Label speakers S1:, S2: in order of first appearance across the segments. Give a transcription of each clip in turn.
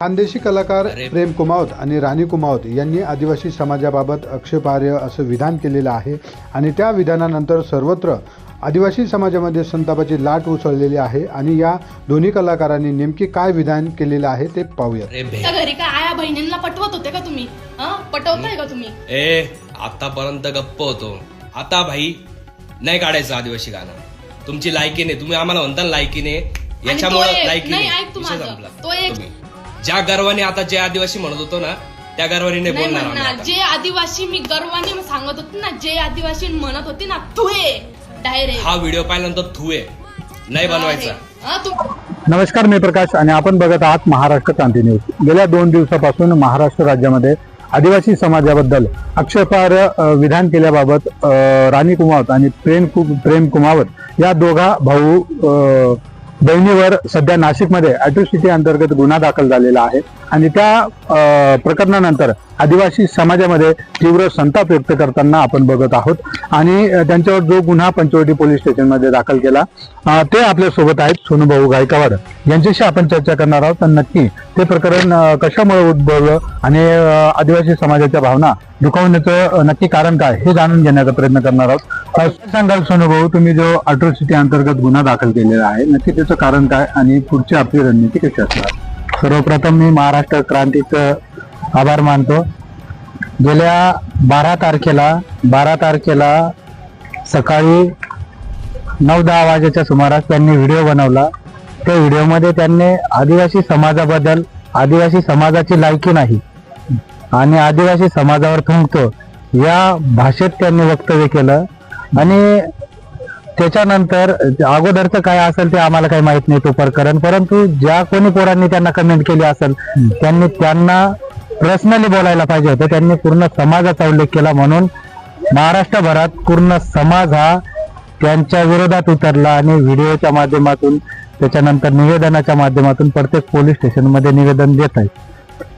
S1: खानदेशी कलाकार प्रेम कुमावत आणि राणी कुमावत यांनी आदिवासी समाजाबाबत आक्षेपार्ह असं विधान केलेलं आहे आणि त्या विधानानंतर सर्वत्र आदिवासी समाजामध्ये संतापाची लाट उसळलेली आहे आणि या दोन्ही कलाकारांनी नेमकी काय विधान केलेलं आहे ते पाहूया
S2: त्या घरी काय आया बहिणींना पटवत होते का तुम्ही? हा? पटवताय का तुम्ही?
S3: ए आतापर्यंत गप्प होतो. आता भाई नाही काढायचं आदिवासी गाणं. तुमची लायकी नाही. तुम्ही आम्हाला म्हणता ना लायकी नाही. याच्यामुळे
S2: तो एक-
S3: लायकी
S2: नाही, ऐक तू
S3: विषय
S2: माझं.
S3: संपला.
S2: तो एक-
S3: तुम्ही. ज्या गर्वाने आता जे आदिवासी म्हणत होतो ना त्या गर्वाने नाही
S2: नाही
S3: बोलणार आम्ही
S2: म्हणणार
S3: आता.
S2: जे आदिवासी मी गर्वाने सांगत होते ना जे आदिवासी म्हणत होते ना तू डायरेक्ट
S3: हा व्हिडिओ पाहिल्यानंतर थुए नाही बनवायचा
S4: नमस्कार मी प्रकाश आणि आपण बघत आहात महाराष्ट्र क्रांती न्यूज गेल्या दोन दिवसापासून महाराष्ट्र राज्यामध्ये आदिवासी समाजाबद्दल आक्षेपार्ह अ, विधान केल्याबाबत अ, राणी कुमावत आणि प्रेम कु प्रेम कुमावत या दोघा भाऊ अ, बहिणीवर सध्या नाशिकमध्ये अॅट्रोसिटी अंतर्गत गुन्हा दाखल झालेला आहे. आणि त्या प्रकरणानंतर आदिवासी समाजामध्ये तीव्र संताप व्यक्त करताना आपण बघत आहोत. आणि त्यांच्यावर जो गुन्हा पंचवटी पोलीस स्टेशनमध्ये दाखल केला ते आपल्यासोबत आहेत सोनूभाऊ गायकवाड. यांच्याशी आपण चर्चा करणार आहोत तर नक्की ते प्रकरण कशामुळे उद्भवलं आणि आदिवासी समाजाच्या भावना दुखावण्याचं नक्की कारण काय हे जाणून घेण्याचा प्रयत्न करणार आहोत. सांगाल सोनूभाऊ तुम्ही जो अट्रॉसिटी अंतर्गत गुन्हा दाखल केलेला आहे नक्की त्याचं कारण काय आणि पुढची आपली रणनीती कशी असणार? सर्वप्रथम मी महाराष्ट्र क्रांतीचं आभार मानतो. गेल्या बारा तारखेला बारा तारखेला सकाळी नऊ दहा वाजेच्या सुमारास त्यांनी व्हिडिओ बनवला. त्या व्हिडिओमध्ये त्यांनी आदिवासी समाजाबद्दल आदिवासी समाजाची लायकी नाही आणि आदिवासी समाजावर थुंकतो या भाषेत त्यांनी वक्तव्य केलं. आणि त्याच्यानंतर अगोदरचं काय असेल ते आम्हाला काही माहीत नाही तो प्रकरण परंतु ज्या कोणी पोरांनी त्यांना कमेंट केली असेल त्यांनी त्यांना पर्सनली बोलायला पाहिजे होतं. त्यांनी पूर्ण समाजाचा उल्लेख केला म्हणून महाराष्ट्रभरात पूर्ण समाज हा त्यांच्या विरोधात उतरला आणि व्हिडिओच्या माध्यमातून त्याच्यानंतर निवेदनाच्या माध्यमातून प्रत्येक पोलीस स्टेशनमध्ये निवेदन देत आहे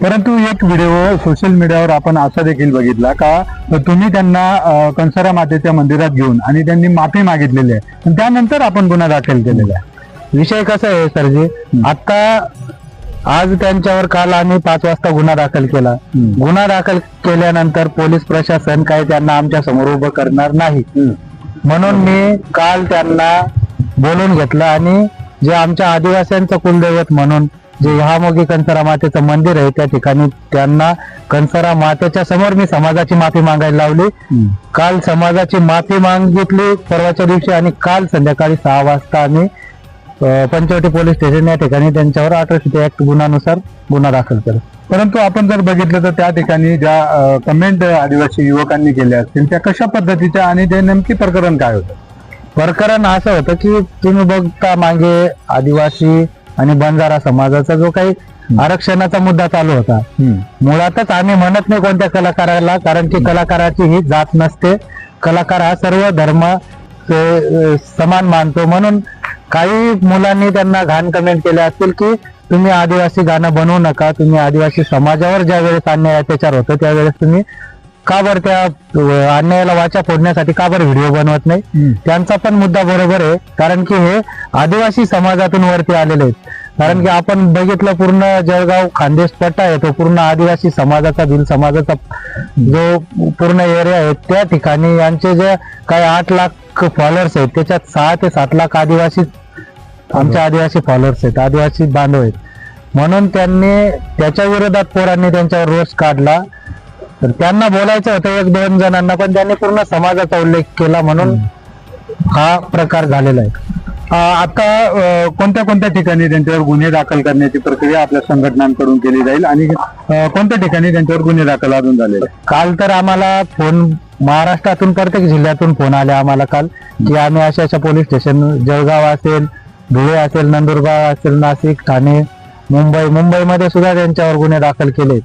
S4: परंतु एक व्हिडिओ सोशल मीडियावर आपण असा देखील बघितला का तुम्ही त्यांना कंसारा मातेच्या मंदिरात घेऊन आणि त्यांनी माफी मागितलेली आहे. आणि त्यानंतर आपण गुन्हा दाखल केलेला आहे. विषय कसा आहे सरजी? आता आज त्यांच्यावर काल आम्ही पाच वाजता गुन्हा दाखल केला. गुन्हा दाखल केल्यानंतर पोलीस प्रशासन काही त्यांना आमच्यासमोर उभं करणार नाही. म्हणून मी काल त्यांना बोलून घेतलं आणि जे आमच्या आदिवासींचं कुलदैवत म्हणून जे ह्यामोगी कंसारा मातेचं मंदिर आहे त्या ठिकाणी त्यांना कंसारा मातेच्या समोर मी समाजाची माफी मागायला लावली. काल समाजाची माफी मागितली परवाच्या दिवशी आणि काल संध्याकाळी सहा वाजता आम्ही पंचवटी पोलीस स्टेशन या ठिकाणी त्यांच्यावर अठराशे ऍक्ट गुन्हानुसार गुन्हा दाखल केला.
S5: परंतु आपण जर बघितलं तर त्या ठिकाणी ज्या कमेंट आदिवासी युवकांनी केल्या असतील त्या कशा पद्धतीच्या आणि ते नेमकी प्रकरण काय होतं?
S4: प्रकरण असं होतं की तुम्ही बघता मागे आदिवासी आणि बंजारा समाजाचा जो काही आरक्षणाचा मुद्दा चालू होता. मुळातच आम्ही म्हणत नाही कोणत्या कलाकाराला कारण की कलाकाराची ही जात नसते. कलाकार हा सर्व धर्म समान मानतो. म्हणून काही मुलांनी त्यांना घाण कमेंट केल्या असतील की तुम्ही आदिवासी गाणं बनवू नका. तुम्ही आदिवासी समाजावर ज्या वेळेस अन्याय अत्याचार होतो त्यावेळेस तुम्ही का बरं त्या अन्यायाला वाचा फोडण्यासाठी का बरं व्हिडिओ बनवत नाही? त्यांचा पण मुद्दा बरोबर आहे. कारण की हे आदिवासी समाजातून वरती आलेले आहेत. कारण की आपण बघितलं पूर्ण जळगाव खानदेश पट्टा आहे तो पूर्ण आदिवासी समाजाचा भिल समाजाचा जो पूर्ण एरिया आहे त्या ठिकाणी यांचे जे काही आठ लाख फॉलोअर्स आहेत त्याच्यात सहा ते सात लाख आदिवासी आमच्या आदिवासी फॉलोअर्स आहेत आदिवासी बांधव आहेत. म्हणून त्यांनी त्याच्या विरोधात पोरांनी त्यांच्यावर रोष काढला. तर त्यांना बोलायचं होतं एक दोन जणांना पण त्यांनी पूर्ण समाजाचा उल्लेख केला म्हणून हा प्रकार झालेला आहे.
S5: आता अ, कोणत्या कोणत्या ठिकाणी त्यांच्यावर गुन्हे दाखल करण्याची प्रक्रिया आपल्या संघटनांकडून केली जाईल? आणि अ, कोणत्या ठिकाणी त्यांच्यावर गुन्हे दाखल अजून झालेले आहेत?
S4: काल तर आम्हाला फोन महाराष्ट्रातून प्रत्येक जिल्ह्यातून फोन आले आम्हाला काल की आम्ही अशा अशा पोलीस स्टेशन जळगाव असेल धुळे असेल नंदुरबार असेल नाशिक ठाणे मुंबई मुंबईमध्ये सुद्धा त्यांच्यावर गुन्हे दाखल केले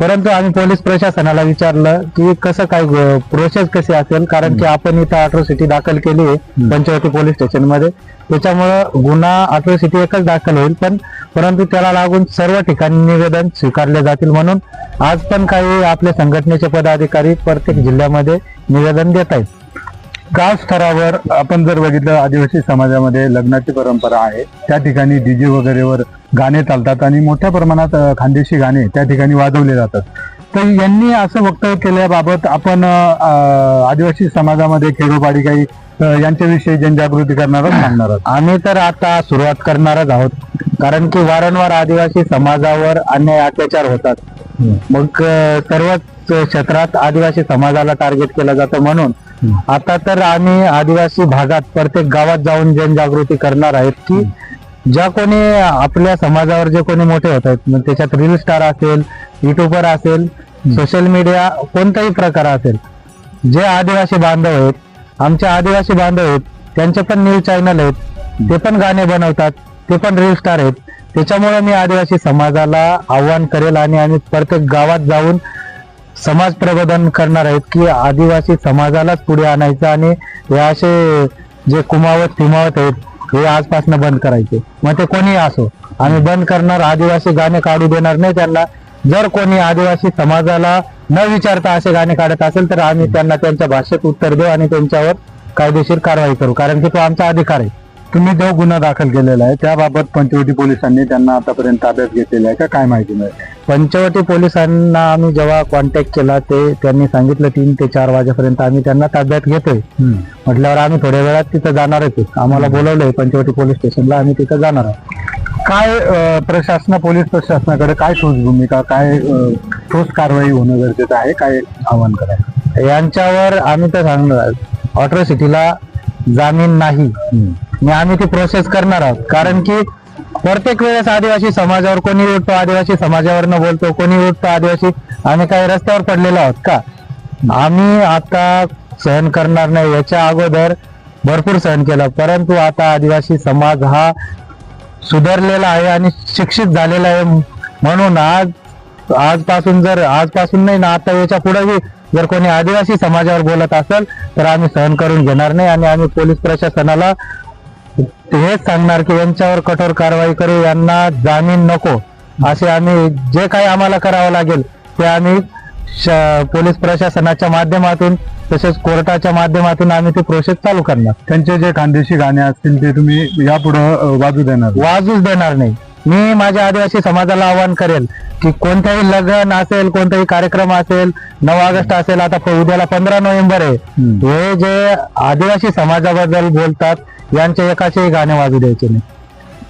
S4: परंतु आम्ही पोलीस प्रशासनाला विचारलं की कसं काय प्रोसेस कशी असेल? कारण की आपण इथं अट्रोसिटी दाखल केली आहे पंचवटी पोलीस स्टेशनमध्ये त्याच्यामुळं गुन्हा अट्रोसिटी एकच दाखल होईल. पण परंतु त्याला लागून सर्व ठिकाणी निवेदन स्वीकारले जातील म्हणून आज पण काही आपले संघटनेचे पदाधिकारी प्रत्येक जिल्ह्यामध्ये निवेदन देत आहेत.
S5: गाव स्तरावर आपण जर बघितलं आदिवासी समाजामध्ये लग्नाची परंपरा आहे. त्या ठिकाणी डीजे वगैरेवर गाणे चालतात आणि मोठ्या प्रमाणात खानदेशी गाणे त्या ठिकाणी वाजवले जातात. तर यांनी असं वक्तव्य केल्याबाबत आपण आदिवासी समाजामध्ये खेडोपाडी काही यांच्याविषयी जनजागृती करणारच सांगणार आहोत.
S4: आम्ही तर आता सुरुवात करणारच आहोत. कारण की वारंवार आदिवासी समाजावर अन्याय अत्याचार होतात. मग सर्वच क्षेत्रात आदिवासी समाजाला टार्गेट केलं जातं म्हणून. आता तर आम्ही आदिवासी भागात प्रत्येक गावात जाऊन जनजागृती करणार आहेत की ज्या कोणी आपल्या समाजावर जे कोणी मोठे होत आहेत मग त्याच्यात रील स्टार असेल युट्यूबर असेल सोशल मीडिया कोणताही प्रकार असेल जे आदिवासी बांधव आहेत आमचे आदिवासी बांधव आहेत त्यांचे पण न्यूज चॅनल आहेत ते पण गाणे बनवतात ते पण रील स्टार आहेत. त्याच्यामुळे मी आदिवासी समाजाला आव्हान करेल आणि आम्ही प्रत्येक गावात जाऊन समाज प्रबोधन करणार आहेत की आदिवासी समाजालाच पुढे आणायचं आणि हे असे जे कुमावत फिमावत आहेत हे आजपासून बंद करायचे. मग ते कोणी असो. आम्ही बंद करणार आदिवासी गाणे काढू देणार नाही त्यांना. जर कोणी आदिवासी समाजाला न विचारता असे गाणे काढत असेल तर आम्ही त्यांना त्यांच्या भाषेत उत्तर देऊ आणि त्यांच्यावर कायदेशीर कारवाई करू. कारण की तो आमचा अधिकार आहे.
S5: तुम्ही जो गुन्हा दाखल केलेला आहे त्याबाबत पंचवटी पोलिसांनी त्यांना आतापर्यंत ताब्यात घेतलेला आहे का? काय माहिती मिळते
S4: पंचवटी पोलिसांना आम्ही जेव्हा कॉन्टॅक्ट केला ते त्यांनी सांगितलं तीन ते चार वाजेपर्यंत आम्ही त्यांना ताब्यात घेतोय. म्हटल्यावर आम्ही थोड्या वेळात तिथं जाणारच आहे. आम्हाला बोलवलंय पंचवटी पोलीस स्टेशनला आम्ही तिथं जाणार आहोत
S5: काय प्रशासन पोलीस प्रशासनाकडे काय ठोस भूमिका काय ठोस कारवाई होणं गरजेचं आहे? काय आव्हान करायचं
S4: यांच्यावर आम्ही तर सांगणार ऑट्रॉसिटीला जामीन नाही. आणि आम्ही ती प्रोसेस करणार आहोत. कारण की प्रत्येक वेळेस आदिवासी समाजावर कोणी उठतो आदिवासी समाजावर न बोलतो कोणी उठतो आदिवासी आम्ही काही रस्त्यावर पडलेलो आहोत का? आम्ही आता सहन करणार नाही. याच्या अगोदर भरपूर सहन केलं. परंतु आता आदिवासी समाज हा सुधारलेला आहे आणि शिक्षित झालेला आहे म्हणून आज आजपासून जर आजपासून नाही ना आता याच्या पुढेही जर कोणी आदिवासी समाजावर बोलत असेल तर आम्ही सहन करून घेणार नाही आणि आम्ही पोलीस प्रशासनाला हेच सांगणार की यांच्यावर कठोर कारवाई करू यांना जामीन नको. असे आम्ही जे काही आम्हाला करावं लागेल ते आम्ही पोलीस प्रशासनाच्या माध्यमातून तसेच कोर्टाच्या माध्यमातून आम्ही ते प्रोसेस चालू करणार.
S5: त्यांचे जे खानदेशी गाणे असतील ते तुम्ही यापुढे वाजू देणार
S4: वाजूच देणार नाही. मी माझ्या आदिवासी समाजाला आवाहन करेल की कोणताही लग्न असेल कोणताही कार्यक्रम असेल नऊ ऑगस्ट असेल आता उद्याला पंधरा नोव्हेंबर आहे. हे जे आदिवासी समाजाबद्दल बोलतात यांच्या एकाचेही गाणे वाजू द्यायचे नाही.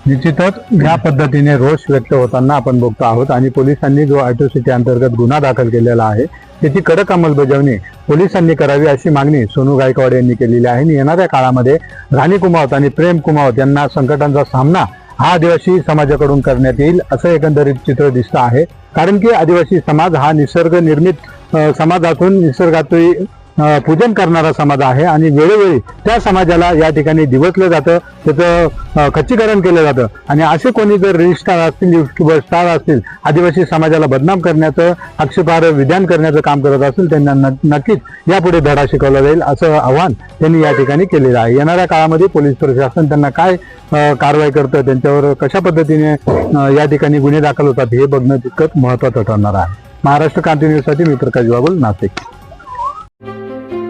S5: निश्चितच या पद्धतीने रोष व्यक्त होताना आपण बघतो आहोत आणि पोलिसांनी जो अॅट्रॉसिटी अंतर्गत गुन्हा दाखल केलेला आहे त्याची कडक अंमलबजावणी पोलिसांनी करावी अशी मागणी सोनू गायकवाड यांनी केलेली आहे. आणि येणाऱ्या काळामध्ये राणी कुमावत आणि प्रेम कुमावत यांना संकटांचा सामना हा आदिवासी समाजाकडून करण्यात येईल असं एकंदरीत चित्र दिसतं आहे. कारण की आदिवासी समाज हा निसर्ग निर्मित समाजातून निसर्गातही पूजन करणारा समाज आहे आणि वेळोवेळी त्या समाजाला या ठिकाणी दिवसलं जातं त्याचं खच्चीकरण केलं जातं. आणि असे कोणी जर रजिस्टार स्टार असतील युट्यूबर स्टार असतील आदिवासी समाजाला बदनाम करण्याचं आक्षेपार्ह विधान करण्याचं काम करत असतील त्यांना नक्कीच यापुढे धडा शिकवला जाईल असं आव्हान त्यांनी या ठिकाणी केलेलं आहे. येणाऱ्या काळामध्ये पोलीस प्रशासन त्यांना काय कारवाई करतं त्यांच्यावर कशा पद्धतीने या ठिकाणी गुन्हे दाखल होतात हे बघणं तितकंच महत्वाचं ठरणार आहे. महाराष्ट्र क्रांती न्यूजसाठी मी प्रकाश बाबुल नाशिक.